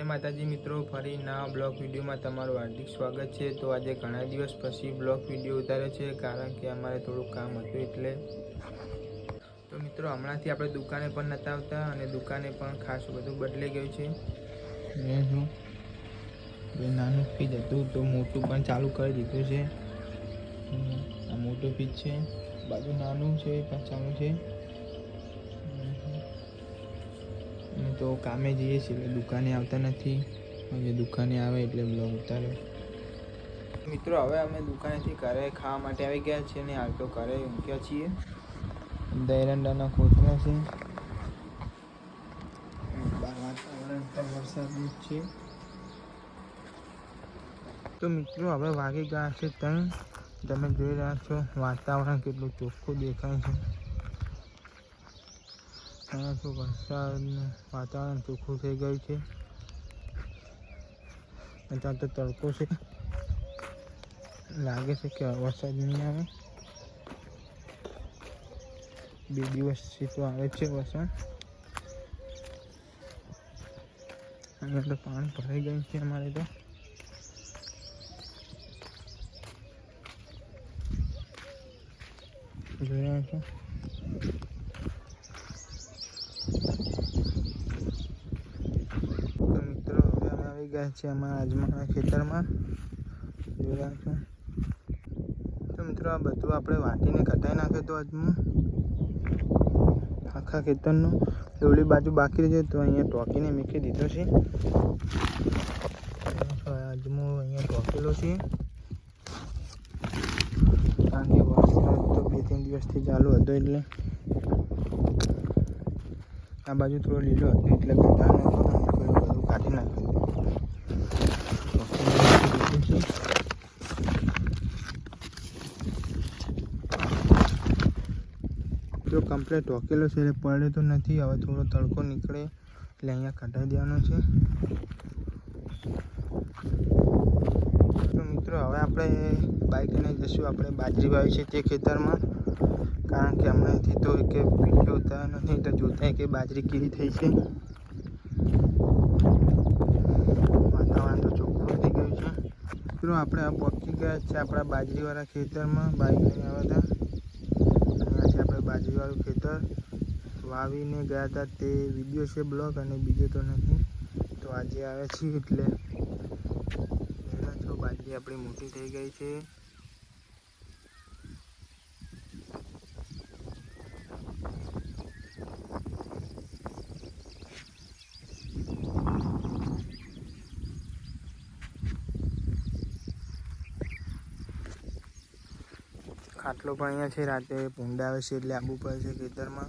જય માતાજી મિત્રો, ફરી ના બ્લોગ વિડીયોમાં તમારું હાર્દિક સ્વાગત છે. તો આજે ઘણા દિવસ પછી બ્લોગ વીડિયો ઉતાર્યો છે, કારણ કે અમારે થોડું કામ હતું એટલે. તો મિત્રો, હમણાંથી આપણે દુકાને પણ નતા આવતા અને દુકાને પણ ખાસ બધું બદલાઈ ગયું છે. બે નાનું ફ્રીજ હતું, તો મોટું પણ ચાલુ કરી દીધું છે. આ મોટું ફ્રીજ છે. બાજુ નાનું છે પણ ચાલુ છે. તો કામે જઈએ છીએ, એટલે દુકાને આવતા નથી. હવે દુકાને આવે એટલે બ્લોગ ઉતારે. મિત્રો, હવે અમે દુકાનેથી ઘરે ખાવા માટે આવી ગયા છીએ અને હાલ તો ઘરે ઊંઘ્યા છીએ. દહેરંડાના કોથળા છે. વાતાવરણ વરસાદનું છે. તો મિત્રો, હવે વાગી ગયા છે ત્રણ. તમે જોઈ રહ્યા છો વાતાવરણ કેટલું ચોખ્ખું દેખાય છે. અહીંયા તો વરસાદનું વાતાવરણ ચોખ્ખું થઈ ગયું છે. અત્યારે તો તડકો છે. લાગે છે કે વરસાદ નહીં આવે. બે દિવસથી તો આવે છે વરસાદ. અહીંયા તો પાણી ભરાઈ ગયું છે અમારે તો. જોઈ રહ્યા છો તો મિત્રો હવે અમે આવી ગયા છે અમારા આજમાના ખેતરમાં. જોઈ રહ્યા તો મિત્રો, આ બધું આપણે વાટીને કટાઈ નાખ્યું તો આજમું આખા ખેતરનું. લોડી બાજુ બાકી રહી તો અહીંયા ટોકીને મૂકી દીધો છે. આજમો અહીંયા ટોકેલો છે. કારણ કે વરસાદ તો બે ત્રણ દિવસથી ચાલુ હતો એટલે આ બાજુ થોડો લીલો હતો, એટલે બધાને હતો બધું કાઢી નાખ્યું. જો કમ્પ્લેટ વકેલો છે એટલે પડે તો નથી, હવે થોડો તડકો નીકળે એટલે અહીંયા કઢાઈ દેવાનો છે. તો મિત્રો, હવે આપણે બાઇક લઈને જઈશું, આપણે બાજરી વાવી છે તે ખેતરમાં. કારણ કે હમણાંથી તો એક ઉતાર નથી, તો જોતા કે બાજરી કેવી થઈ છે વાતાવરણ તો ચોખ્ખું થઈ ગયું છે મિત્રો, આપણે આ પહોંચી ગયા છે આપણા બાજરીવાળા ખેતરમાં. બાઈક લઈને આવ્યા હતા. અહીંયા છે આપણે બાજરીવાળું ખેતર વાવીને ગયા હતા. તે વીડિયો છે બ્લોગ અને બીજો તો નથી. તો આજે આવ્યા છીએ એટલે. છો બાજરી આપણી મોટી થઈ ગઈ છે. ખાટલો પણ અહીંયા છે રાતે ભૂંડા આવે છે એટલે આવવું પડે છે ખેતરમાં.